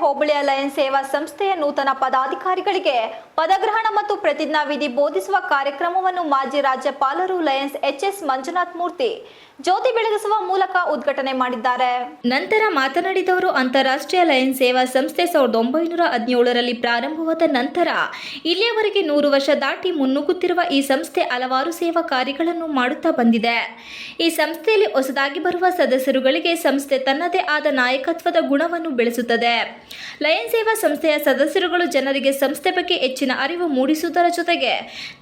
ಹೋಬಳಿಯ ಅಲಯನ್ಸ್ ಸೇವಾ ಸಂಸ್ಥೆಯ ನೂತನ ಪದಾಧಿಕಾರಿಗಳಿಗೆ ಪದಗ್ರಹಣ ಮತ್ತು ಪ್ರತಿಜ್ಞಾ ವಿಧಿ ಬೋಧಿಸುವ ಕಾರ್ಯಕ್ರಮವನ್ನು ಮಾಜಿ ರಾಜ್ಯಪಾಲರು ಲಯನ್ಸ್ ಎಚ್ಎಸ್ ಮಂಜುನಾಥ್ ಮೂರ್ತಿ ಜ್ಯೋತಿ ಬೆಳಗಿಸುವ ಮೂಲಕ ಉದ್ಘಾಟನೆ ಮಾಡಿದ್ದಾರೆ. ನಂತರ ಮಾತನಾಡಿದವರು ಅಂತಾರಾಷ್ಟ್ರೀಯ ಲಯನ್ಸ್ ಸೇವಾ ಸಂಸ್ಥೆ ಸಾವಿರದ ಒಂಬೈನೂರ ಹದಿನೇಳರಲ್ಲಿ ಪ್ರಾರಂಭವಾದ ನಂತರ ಇಲ್ಲಿಯವರೆಗೆ ನೂರು ವರ್ಷ ದಾಟಿ ಮುನ್ನುಗ್ಗುತ್ತಿರುವ ಈ ಸಂಸ್ಥೆ ಹಲವಾರು ಸೇವಾ ಕಾರ್ಯಗಳನ್ನು ಮಾಡುತ್ತಾ ಬಂದಿದೆ. ಈ ಸಂಸ್ಥೆಯಲ್ಲಿ ಹೊಸದಾಗಿ ಬರುವ ಸದಸ್ಯರುಗಳಿಗೆ ಸಂಸ್ಥೆ ತನ್ನದೇ ಆದ ನಾಯಕತ್ವದ ಗುಣವನ್ನು ಬೆಳೆಸುತ್ತದೆ ಲಯನ್ ಸೇವಾ ಸಂಸ್ಥೆಯ ಸದಸ್ಯರುಗಳು ಜನರಿಗೆ ಸಂಸ್ಥೆ ಬಗ್ಗೆ ಹೆಚ್ಚಿನ ಅರಿವು ಮೂಡಿಸುವುದರ ಜೊತೆಗೆ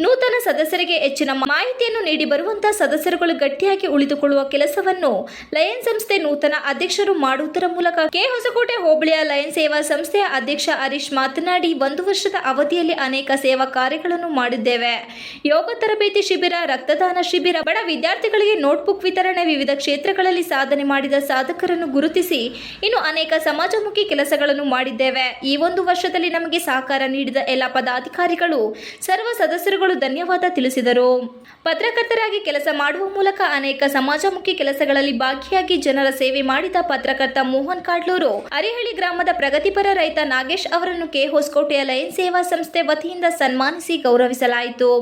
ನೂತನ ಸದಸ್ಯರಿಗೆ ಹೆಚ್ಚಿನ ಮಾಹಿತಿಯನ್ನು ನೀಡಿ ಬರುವಂತಹ ಸದಸ್ಯರುಗಳು ಗಟ್ಟಿಯಾಗಿ ಉಳಿದುಕೊಳ್ಳುವ ಕೆಲಸವನ್ನು ಲಯನ್ ಸಂಸ್ಥೆ ನೂತನ ಅಧ್ಯಕ್ಷರು ಮಾಡುವುದರ ಮೂಲಕ ಕೆ. ಹೊಸಕೋಟೆ ಹೋಬಳಿಯ ಲಯನ್ ಸೇವಾ ಸಂಸ್ಥೆಯ ಅಧ್ಯಕ್ಷ ಹರೀಶ್ ಮಾತನಾಡಿ, ಒಂದು ವರ್ಷದ ಅವಧಿಯಲ್ಲಿ ಅನೇಕ ಸೇವಾ ಕಾರ್ಯಗಳನ್ನು ಮಾಡಿದ್ದೇವೆ. ಯೋಗ ತರಬೇತಿ ಶಿಬಿರ, ರಕ್ತದಾನ ಶಿಬಿರ, ಬಡ ವಿದ್ಯಾರ್ಥಿಗಳಿಗೆ ನೋಟ್ಬುಕ್ ವಿತರಣೆ ವಿವಿಧ ಕ್ಷೇತ್ರಗಳಲ್ಲಿ ಸಾಧನೆ ಮಾಡಿದ ಸಾಧಕರನ್ನು ಗುರುತಿಸಿ, ಇನ್ನು ಅನೇಕ ಸಮಾಜಮುಖಿ ಕೆಲಸಗಳನ್ನು ಮಾಡಿದ್ದೇವೆ. ಈ ಒಂದು ವರ್ಷದಲ್ಲಿ ನಮಗೆ ಸಹಕಾರ ನೀಡಿದ ಎಲ್ಲ ಪದಾಧಿಕಾರಿಗಳು, ಸರ್ವ ಸದಸ್ಯರುಗಳು ಧನ್ಯವಾದ ತಿಳಿಸಿದರು. ಪತ್ರಕರ್ತರಾಗಿ ಕೆಲಸ ಮಾಡುವ ಮೂಲಕ ಅನೇಕ ಸಮಾಜಮುಖಿ ಕೆಲಸಗಳಲ್ಲಿ ಭಾಗಿಯಾಗಿ ಜನರ ಸೇವೆ ಮಾಡಿದ ಪತ್ರಕರ್ತ ಮೋಹನ್ ಕಾಡ್ಲೂರು ಅರಿಹಳ್ಳಿ ಗ್ರಾಮದ ಪ್ರಗತಿಪರ ರೈತ ನಾಗೇಶ್ ಅವರನ್ನು ಕೆ ಹೊಸಕೋಟೆಯ ಲಯನ್ ಸೇವಾ ಸಂಸ್ಥೆ ವತಿಯಿಂದ ಸನ್ಮಾನಿಸಿ ಗೌರವಿಸಲಾಯಿತು.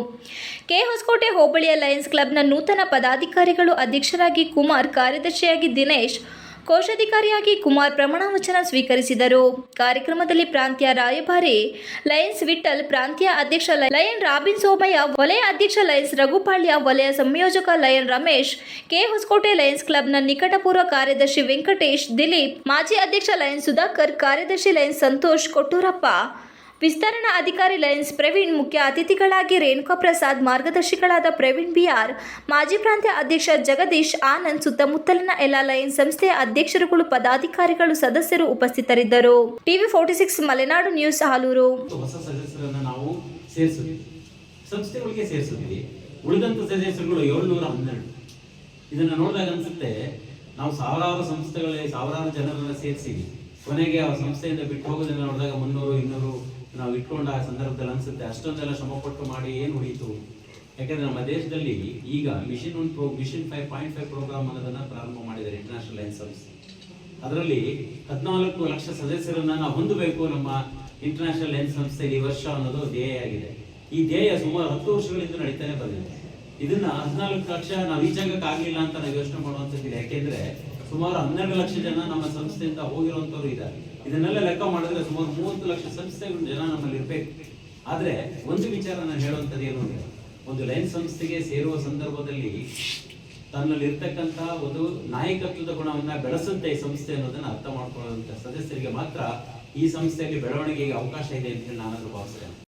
ಕೆ ಹೊಸಕೋಟೆ ಹೋಬಳಿಯ ಲಯನ್ಸ್ ಕ್ಲಬ್ನ ನೂತನ ಪದಾಧಿಕಾರಿಗಳು ಅಧ್ಯಕ್ಷರಾಗಿ ಕುಮಾರ್, ಕಾರ್ಯದರ್ಶಿಯಾಗಿ ದಿನೇಶ್ ಕೋಶಾಧಿಕಾರಿಯಾಗಿ ಕುಮಾರ್ ಪ್ರಮಾಣವಚನ ಸ್ವೀಕರಿಸಿದರು. ಕಾರ್ಯಕ್ರಮದಲ್ಲಿ ಪ್ರಾಂತ್ಯ ರಾಯಭಾರಿ ಲಯನ್ಸ್ ವಿಠಲ್ ಪ್ರಾಂತ್ಯ ಅಧ್ಯಕ್ಷ ಲಯನ್ ರಾಬಿನ್ ಸೋಮಯ್ಯ, ವಲಯ ಅಧ್ಯಕ್ಷ ಲಯನ್ಸ್ ರಘುಪಾಳ್ಯ, ವಲಯ ಸಂಯೋಜಕ Lion Ramesh, K Hosakote Lions ಕ್ಲಬ್ನ ನಿಕಟಪೂರ್ವ ಕಾರ್ಯದರ್ಶಿ ವೆಂಕಟೇಶ್, ದಿಲೀಪ್, ಮಾಜಿ ಅಧ್ಯಕ್ಷ ಲಯನ್ಸ್ ಸುಧಾಕರ್, ಕಾರ್ಯದರ್ಶಿ ಲಯನ್ಸ್ ಸಂತೋಷ್ ಕೊಟ್ಟೂರಪ್ಪ. ವಿಸ್ತರಣಾ ಅಧಿಕಾರಿ ಲಯನ್ಸ್ ಪ್ರವೀಣ್ ಮುಖ್ಯ ಅತಿಥಿಗಳಾಗಿ ರೇಣುಕಾ ಪ್ರಸಾದ್ ಮಾರ್ಗದರ್ಶಿಗಳಾದ ಪ್ರವೀಣ್ ಬಿಆರ್, ಮಾಜಿ ಪ್ರಾಂತ್ಯ ಅಧ್ಯಕ್ಷ ಜಗದೀಶ್ ಆನಂದ್ ಸುತ್ತಮುತ್ತಲಿನ ಎಲ್ಲ ಲಯನ್ಸ್ ಸಂಸ್ಥೆಯ ಅಧ್ಯಕ್ಷರುಗಳು, ಪದಾಧಿಕಾರಿಗಳು, ಸದಸ್ಯರು ಉಪಸ್ಥಿತರಿದ್ದರು. TV forty six Malenadu news Haluru. ಸಂಸ್ಥೆಗಳಿಗೆ ಸದಸ್ಯರುಗಳು ಏಳ್ನೂರ ಹನ್ನೆರಡು. ಇದನ್ನ ನೋಡಿದಾಗ ಅನ್ಸುತ್ತೆ, ನಾವು ಸಾವಿರಾರು ಸಂಸ್ಥೆಗಳಲ್ಲಿ ಸಾವಿರಾರು ಜನರನ್ನ ಸೇರಿಸಿವಿ ಕೊನೆಗೆ ಆ ಸಂಸ್ಥೆಯಿಂದ ಬಿಟ್ಟು ಹೋಗೋದನ್ನ ನೋಡಿದಾಗ ಮುನ್ನೂರು, ಇನ್ನೂರು ನಾವು ಇಟ್ಕೊಂಡ ಆ ಸಂದರ್ಭದಲ್ಲಿ ಅನ್ಸುತ್ತೆ, ಅಷ್ಟೊಂದೆಲ್ಲ ಶ್ರಮಪಟ್ಟು ಮಾಡಿ ಏನು ಹೋಯಿತು ಯಾಕಂದ್ರೆ ನಮ್ಮ ದೇಶದಲ್ಲಿ ಈಗ mission one pro, mission five point five program ಅನ್ನೋದನ್ನ ಪ್ರಾರಂಭ ಮಾಡಿದ್ದಾರೆ ಇಂಟರ್ನ್ಯಾಷನಲ್ ಲೈನ್ ಸಂಸ್ಥೆ ಅದರಲ್ಲಿ ಹದಿನಾಲ್ಕು ಲಕ್ಷ ಸದಸ್ಯರನ್ನ ನಾವು ಹೊಂದಬೇಕು ನಮ್ಮ ಇಂಟರ್ನ್ಯಾಷನಲ್ ಲೈನ್ ಸಂಸ್ಥೆ ಈ ವರ್ಷ ಅನ್ನೋದು ಧ್ಯೇಯ ಆಗಿದೆ. ಈ ಧ್ಯೇಯ ಸುಮಾರು ಹತ್ತು ವರ್ಷಗಳಿಂದ ನಡೀತಾನೆ ಬಂದಿದೆ. ಇದನ್ನ ಹದಿನಾಲ್ಕು ಲಕ್ಷ ನಾವು ಈ ಜಾಗಕ್ಕೆ ಆಗಲಿಲ್ಲ ಅಂತ ನಾವು ಯೋಚನೆ ಮಾಡುವಂತದ್ದಿದೆ ಯಾಕೆಂದ್ರೆ ಸುಮಾರು ಹನ್ನೆರಡು ಲಕ್ಷ ಜನ ನಮ್ಮ ಸಂಸ್ಥೆಯಿಂದ ಹೋಗಿರುವಂಥವ್ರು ಇದ್ದಾರೆ. ಇದನ್ನೆಲ್ಲ ಲೆಕ್ಕ ಮಾಡಿದ್ರೆ ಸುಮಾರು ಮೂವತ್ತು ಲಕ್ಷ ಸಂಸ್ಥೆಗಳು ಜನ ನಮ್ಮಲ್ಲಿ ಇರಬೇಕು. ಆದರೆ ಒಂದು ವಿಚಾರ ನಾನು ಹೇಳುವಂಥದ್ದು ಏನು ಅಂದ್ರೆ, ಒಂದು ಲೈನ್ ಸಂಸ್ಥೆಗೆ ಸೇರುವ ಸಂದರ್ಭದಲ್ಲಿ ತನ್ನಲ್ಲಿ ಇರ್ತಕ್ಕಂಥ ಒಂದು ನಾಯಕತ್ವದ ಗುಣವನ್ನ ಬೆಳೆಸುತ್ತೆ ಈ ಸಂಸ್ಥೆ ಅನ್ನೋದನ್ನ ಅರ್ಥ ಮಾಡ್ಕೊಳ್ಳುವಂತ ಸದಸ್ಯರಿಗೆ ಮಾತ್ರ ಈ ಸಂಸ್ಥೆಯಲ್ಲಿ ಬೆಳವಣಿಗೆಗೆ ಅವಕಾಶ ಇದೆ ಅಂತ ಹೇಳಿ ನಾನಾದ್ರೂ ಭಾವಿಸ್ತೇನೆ.